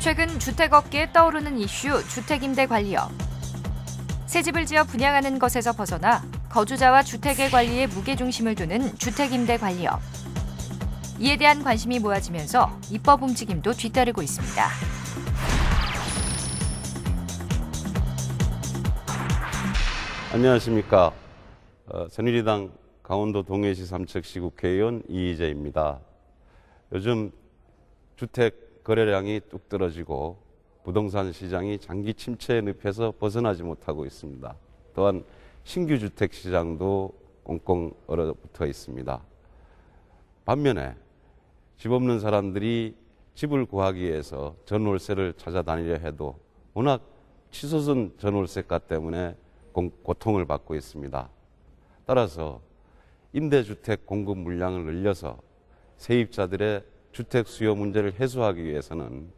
최근 주택업계에 떠오르는 이슈 주택임대 관리업. 새 집을 지어 분양하는 것에서 벗어나 거주자와 주택의 관리에 무게중심을 두는 주택임대 관리업. 이에 대한 관심이 모아지면서 입법 움직임도 뒤따르고 있습니다. 안녕하십니까. 어, 새누리당 강원도 동해시 삼척시 국회의원 이희재입니다. 요즘 주택 거래량이 뚝 떨어지고 부동산 시장이 장기 침체의 늪에서 벗어나지 못하고 있습니다. 또한 신규 주택 시장도 꽁꽁 얼어붙어 있습니다. 반면에 집 없는 사람들이 집을 구하기 위해서 전월세를 찾아다니려 해도 워낙 치솟은 전월세가 때문에 고통을 받고 있습니다. 따라서 임대주택 공급 물량을 늘려서 세입자들의 주택 수요 문제를 해소하기 위해서는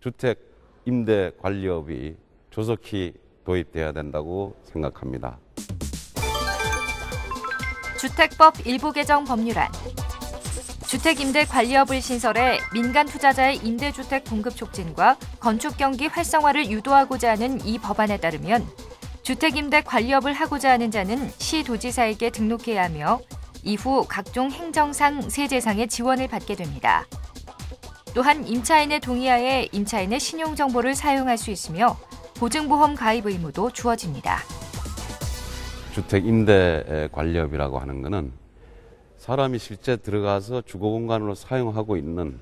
주택 임대 관리업이 조속히 도입돼야 된다고 생각합니다. 주택법 일부 개정 법률안 주택임대 관리업을 신설해 민간 투자자의 임대주택 공급 촉진과 건축 경기 활성화를 유도하고자 하는 이 법안에 따르면 주택임대 관리업을 하고자 하는 자는 시도지사에게 등록해야 하며 이후 각종 행정상 세제상의 지원을 받게 됩니다. 또한 임차인의 동의하에 임차인의 신용정보를 사용할 수 있으며 보증보험 가입 의무도 주어집니다. 주택 임대 관리업이라고 하는 것은 사람이 실제 들어가서 주거 공간으로 사용하고 있는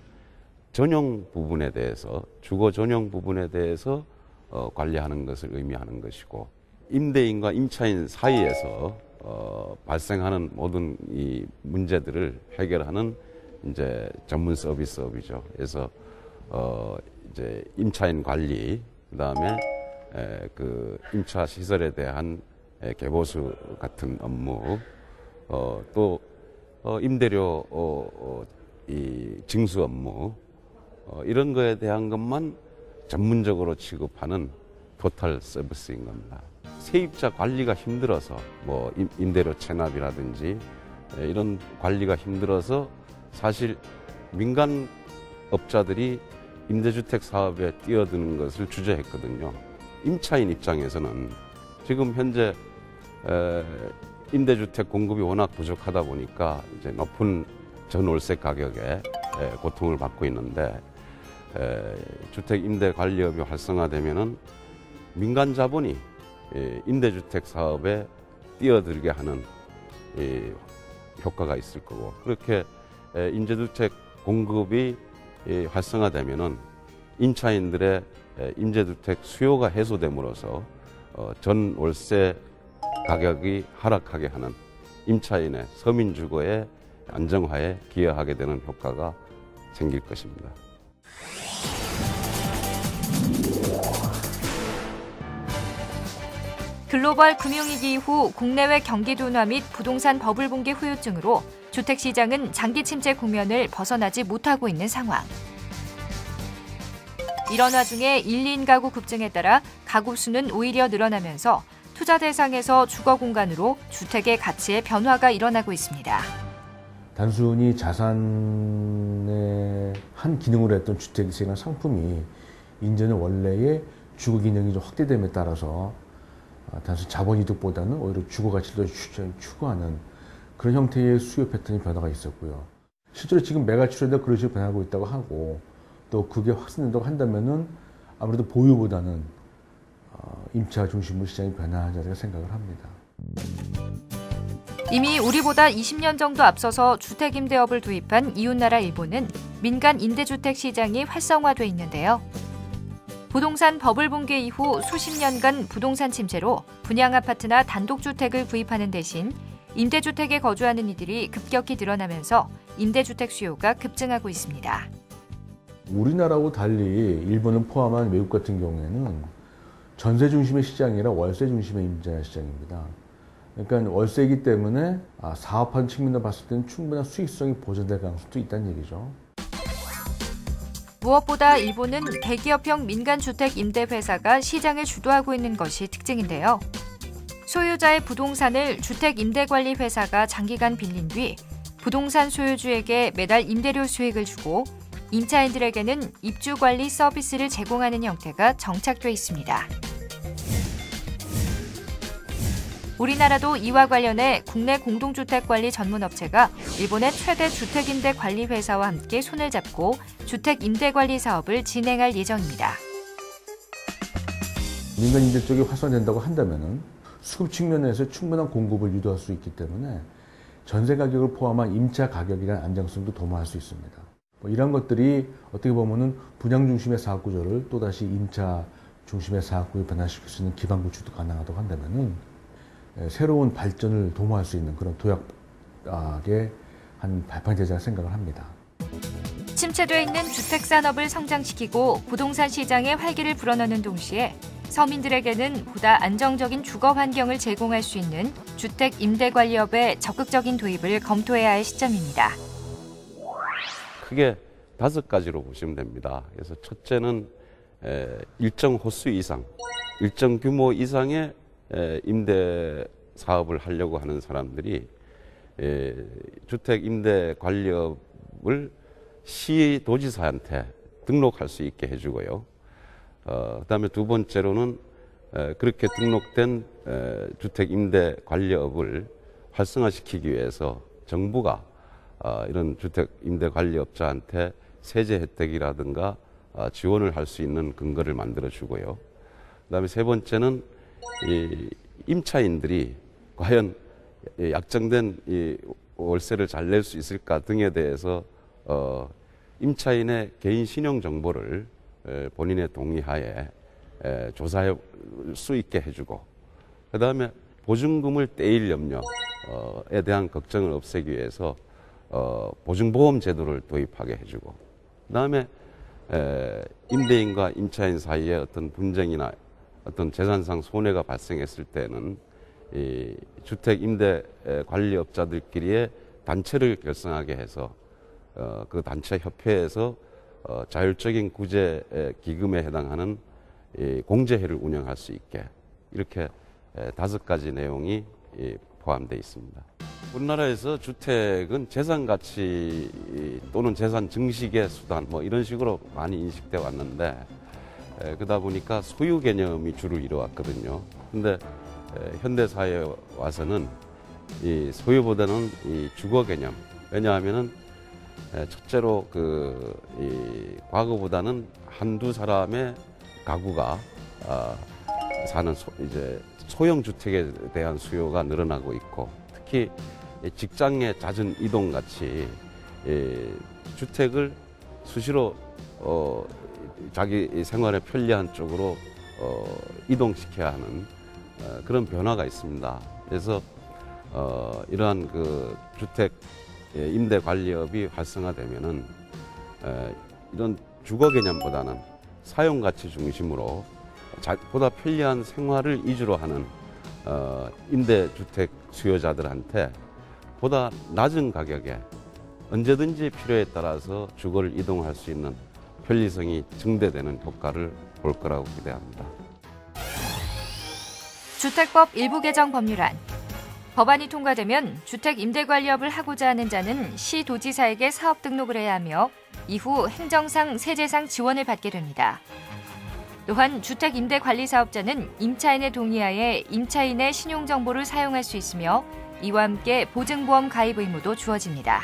전용 부분에 대해서 주거 전용 부분에 대해서 어, 관리하는 것을 의미하는 것이고 임대인과 임차인 사이에서 어, 발생하는 모든 이 문제들을 해결하는 이제 전문 서비스업이죠. 그래서 어, 이제 임차인 관리 그다음에 에, 그 임차 시설에 대한 에, 개보수 같은 업무 어, 또 어, 임대료 어, 어, 이 징수 업무 어, 이런 거에 대한 것만 전문적으로 취급하는 토탈 서비스인 겁니다. 세입자 관리가 힘들어서 뭐 임대료 체납이라든지 이런 관리가 힘들어서 사실 민간 업자들이 임대주택 사업에 뛰어드는 것을 주저했거든요. 임차인 입장에서는 지금 현재 임대주택 공급이 워낙 부족하다 보니까 이제 높은 전월세 가격에 고통을 받고 있는데 주택 임대 관리업이 활성화되면은 민간 자본이 임대주택 사업에 뛰어들게 하는 효과가 있을 거고. 그렇게 임대주택 공급이 활성화되면은 임차인들의 임대주택 수요가 해소됨으로써 어, 전 월세 가격이 하락하게 하는 임차인의 서민 주거의 안정화에 기여하게 되는 효과가 생길 것입니다. 글로벌 금융위기 이후 국내외 경기 둔화 및 부동산 버블 붕괴 후유증으로 주택 시장은 장기 침체 국면을 벗어나지 못하고 있는 상황. 이런 와중에 1, 2인 가구 급증에 따라 가구 수는 오히려 늘어나면서 투자 대상에서 주거 공간으로 주택의 가치의 변화가 일어나고 있습니다. 단순히 자산의 한 기능으로 했던 주택이나 상품이 인제는 원래의 주거 기능이 좀 확대됨에 따라서 아, 단순 자본 이득보다는 오히려 주거 가치를 추구하는 그런 형태의 수요 패턴이 변화가 있었고요. 실제로 지금 메가출에도 그런 식으로 변하고 있다고 하고 또 그게 확산된다고 한다면은 아무래도 보유보다는 어, 임차 중심으로 시장이 않을까 생각을 합니다. 이미 우리보다 20년 정도 앞서서 주택임대업을 도입한 이웃나라 일본은 민간 임대주택 시장이 활성화돼 있는데요. 부동산 버블 붕괴 이후 수십 년간 부동산 침체로 분양 아파트나 단독주택을 구입하는 대신 임대주택에 거주하는 이들이 급격히 늘어나면서 임대주택 수요가 급증하고 있습니다. 우리나라하고 달리 일본을 포함한 외국 같은 경우에는 전세 중심의 시장이 라 월세 중심의 임자 시장입니다. 그러니까 월세이기 때문에 아, 사업하는 측면으로 봤을 때는 충분한 수익성이 보존될 가능성도 있다는 얘기죠. 무엇보다 일본은 대기업형 민간주택 임대회사가 시장을 주도하고 있는 것이 특징인데요. 소유자의 부동산을 주택임대관리회사가 장기간 빌린 뒤 부동산 소유주에게 매달 임대료 수익을 주고 임차인들에게는 입주관리 서비스를 제공하는 형태가 정착돼 있습니다. 우리나라도 이와 관련해 국내 공동주택 관리 전문 업체가 일본의 최대 주택임대 관리 회사와 함께 손을 잡고 주택 임대 관리 사업을 진행할 예정입니다. 민간 임대 쪽이 활성화된다고 한다면은 수급 측면에서 충분한 공급을 유도할 수 있기 때문에 전세 가격을 포함한 임차 가격에 대한 안정성도 도모할 수 있습니다. 뭐 이런 것들이 어떻게 보면은 분양 중심의 사업 구조를 또다시 임차 중심의 사업 구조 변화시킬 수 있는 기반 구축도 가능하다고 한다면은 예, 새로운 발전을 도모할 수 있는 그런 도약의 한 발판 제자 생각을 합니다. 침체돼 있는 주택 산업을 성장시키고 부동산 시장의 활기를 불어넣는 동시에 서민들에게는 보다 안정적인 주거 환경을 제공할 수 있는 주택 임대 관리업의 적극적인 도입을 검토해야 할 시점입니다. 크게 다섯 가지로 보시면 됩니다. 그래서 첫째는 일정 호수 이상, 일정 규모 이상의 임대 사업을 하려고 하는 사람들이 주택 임대 관리업을 시 도지사한테 등록할 수 있게 해주고요. 어, 그다음에 두 번째로는 에, 그렇게 등록된 에, 주택 임대 관리업을 활성화시키기 위해서 정부가 어, 이런 주택 임대 관리업자한테 세제 혜택이라든가 어, 지원을 할 수 있는 근거를 만들어 주고요. 그다음에 세 번째는 이 임차인들이 과연 약정된 이 월세를 잘 낼 수 있을까 등에 대해서 어, 임차인의 개인 신용 정보를 에, 본인의 동의하에 에, 조사할 수 있게 해주고 그 다음에 보증금을 떼일 염려에 대한 걱정을 없애기 위해서 어, 보증보험 제도를 도입하게 해주고 그 다음에 임대인과 임차인 사이에 어떤 분쟁이나 어떤 재산상 손해가 발생했을 때는 이 주택 임대 관리업자들끼리의 단체를 결성하게 해서 어, 그 단체 협회에서 어, 자율적인 구제 기금에 해당하는 이 공제회를 운영할 수 있게 이렇게 에, 다섯 가지 내용이 이, 포함되어 있습니다. 우리나라에서 주택은 재산 가치 또는 재산 증식의 수단 뭐 이런 식으로 많이 인식돼 왔는데 에, 그러다 보니까 소유 개념이 주를 이뤄왔거든요. 근데 에, 현대 사회에 와서는 이 소유보다는 이 주거 개념. 왜냐하면은 에, 첫째로 그 이 과거보다는 한두 사람의 가구가 아, 사는 소, 이제 소형 주택에 대한 수요가 늘어나고 있고 특히 직장의 잦은 이동 같이 이 주택을 수시로 어, 자기 생활에 편리한 쪽으로 어, 이동시켜야 하는 어, 그런 변화가 있습니다. 그래서 어, 이러한 그 주택 임대 관리업이 활성화되면은 에, 이런 주거 개념보다는 사용 가치 중심으로 자, 보다 편리한 생활을 위주로 하는 어, 임대 주택 수요자들한테 보다 낮은 가격에 언제든지 필요에 따라서 주거를 이동할 수 있는 편리성이 증대되는 효과를 볼 거라고 기대합니다. 주택법 일부 개정 법률안 법안이 통과되면 주택 임대 관리업을 하고자 하는 자는 시 도지사에게 사업 등록을 해야 하며 이후 행정상 세제상 지원을 받게 됩니다. 또한 주택 임대 관리 사업자는 임차인의 동의하에 임차인의 신용 정보를 사용할 수 있으며 이와 함께 보증보험 가입 의무도 주어집니다.